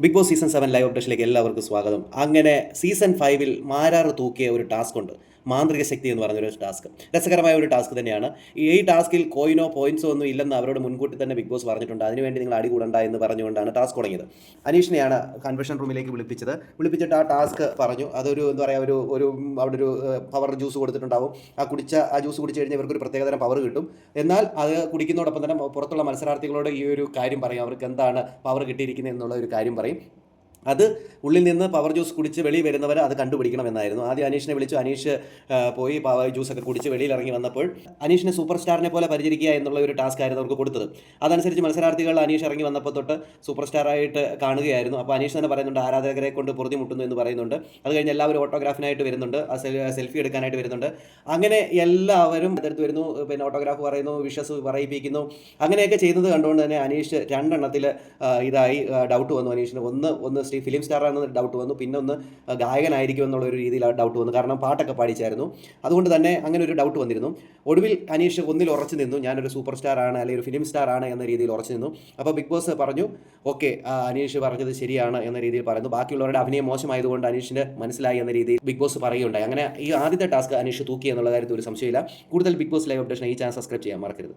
Bigg Boss season seven live അപ്ഡേഷനിലേക്ക് എല്ലാവർക്കും സ്വാഗതം. അങ്ങനെ സീസൺ ഫൈവിൽ മാരാറ് തൂക്കിയ ഒരു ടാസ്ക് ഉണ്ട്. മാന്ത്രിക ശക്തി എന്ന് പറഞ്ഞൊരു ടാസ്ക്. രസകരമായ ഒരു ടാസ്ക് തന്നെയാണ്. ഈ ടാസ്കിൽ കോയിനോ പോയിന്റ്സോ ഒന്നും ഇല്ലെന്ന് അവരോട് മുൻകൂട്ടി തന്നെ ബിഗ് ബോസ് പറഞ്ഞിട്ടുണ്ട്. അതിനുവേണ്ടി നിങ്ങൾ അടി കൂടണ്ട എന്ന് പറഞ്ഞുകൊണ്ടാണ് ടാസ്ക് തുടങ്ങിയത്. അനീഷിനെയാണ് കൺവെൻഷൻ റൂമിലേക്ക് വിളിപ്പിച്ചത്. വിളിപ്പിച്ചിട്ട് ആ ടാസ്ക് പറഞ്ഞു. അതൊരു എന്താ പറയുക ഒരു ഒരു അവിടെ ഒരു പവർ ജ്യൂസ് കൊടുത്തിട്ടുണ്ടാവും. ആ കുടിച്ച ആ ജ്യൂസ് കുടിച്ച് കഴിഞ്ഞാൽ ഇവർക്ക് ഒരു പ്രത്യേകതരം പവർ കിട്ടും. എന്നാൽ അത് കുടിക്കുന്നതോടൊപ്പം തന്നെ പുറത്തുള്ള മത്സരാർത്ഥികളോട് ഈ ഒരു കാര്യം പറയും. അവർക്ക് എന്താണ് പവർ കിട്ടിയിരിക്കുന്നത് എന്നുള്ള ഒരു കാര്യം പറയും. അത് ഉള്ളിൽ നിന്ന് പവർ ജ്യൂസ് കുടിച്ച് വെളിയിൽ വരുന്നവർ അത് കണ്ടുപിടിക്കണമെന്നായിരുന്നു ആദ്യം അനീഷിനെ വിളിച്ചു. അനീഷ് പോയി പവർ ജ്യൂസ് ഒക്കെ കുടിച്ച് വെളിയിൽ ഇറങ്ങി വന്നപ്പോൾ അനീഷിനെ സൂപ്പർ സ്റ്റാറിനെ പോലെ പരിചരിക്കുക എന്നുള്ള ഒരു ടാസ്ക് ആയിരുന്നു അവർക്ക് കൊടുത്തത്. അതനുസരിച്ച് മത്സരാർത്ഥികൾ അനീഷ് ഇറങ്ങി വന്നപ്പോൾ തൊട്ട് സൂപ്പർ സ്റ്റാറായിട്ട് കാണുകയായിരുന്നു. അപ്പോൾ അനീഷ് തന്നെ പറയുന്നുണ്ട് ആരാധകരെ കൊണ്ട് പൊറുതിമുട്ടുന്നു എന്ന് പറയുന്നുണ്ട്. അത് കഴിഞ്ഞ് എല്ലാവരും ഓട്ടോഗ്രാഫിനായിട്ട് വരുന്നുണ്ട്. സെൽഫി എടുക്കാനായിട്ട് വരുന്നുണ്ട്. അങ്ങനെ എല്ലാവരും അടുത്ത് വരുന്നു. പിന്നെ ഓട്ടോഗ്രാഫ് പറയുന്നു വിഷസ് പറയിപ്പിക്കുന്നു. അങ്ങനെയൊക്കെ ചെയ്യുന്നത് കണ്ടുകൊണ്ട് തന്നെ അനീഷ് രണ്ടെണ്ണത്തിൽ ഇതായി ഡൗട്ട് വന്നു അനീഷിന്. ഒന്ന് ഒന്ന് ശ്രീ ഫിലിം സ്റ്റാറാണെന്ന് ഡൗട്ട് വന്നു. പിന്നെ ഒന്ന് ഗായകനായിരിക്കും എന്നുള്ള ഒരു രീതിയിൽ ഡൗട്ട് വന്നു. കാരണം പാട്ടൊക്കെ പാടിച്ചായിരുന്നു. അതുകൊണ്ട് തന്നെ അങ്ങനെ ഒരു ഡൗട്ട് വന്നിരുന്നു. ഒടുവിൽ അനീഷ് ഒന്നിൽ ഉറച്ചു നിന്നു. ഞാനൊരു സൂപ്പർ സ്റ്റാർ ആണ് അല്ലെങ്കിൽ ഒരു ഫിലിം സ്റ്റാർ ആണ് എന്ന രീതിയിൽ ഉറച്ചു നിന്നു. അപ്പോൾ ബിഗ് ബോസ് പറഞ്ഞു ഓക്കെ അനീഷ് പറഞ്ഞത് ശരിയാണ് എന്ന രീതിയിൽ പറയുന്നു. ബാക്കിയുള്ളവരുടെ അഭിനയം മോശമായതുകൊണ്ട് അനീഷിന്റെ മനസ്സിലായി എന്ന രീതിയിൽ ബിഗ് ബോസ് പറയുകയുണ്ടായി. അങ്ങനെ ഈ ആദ്യത്തെ ടാസ്ക് അനീഷ് തൂക്കി എന്നുള്ള കാര്യത്തിൽ ഒരു സംശയമില്ല. കൂടുതൽ ബിഗ് ബോസ് ലൈവ് അപ്ഡേഷൻ ഈ ചാനൽ സബ്സ്ക്രൈബ് ചെയ്യാൻ മറക്കരുത്.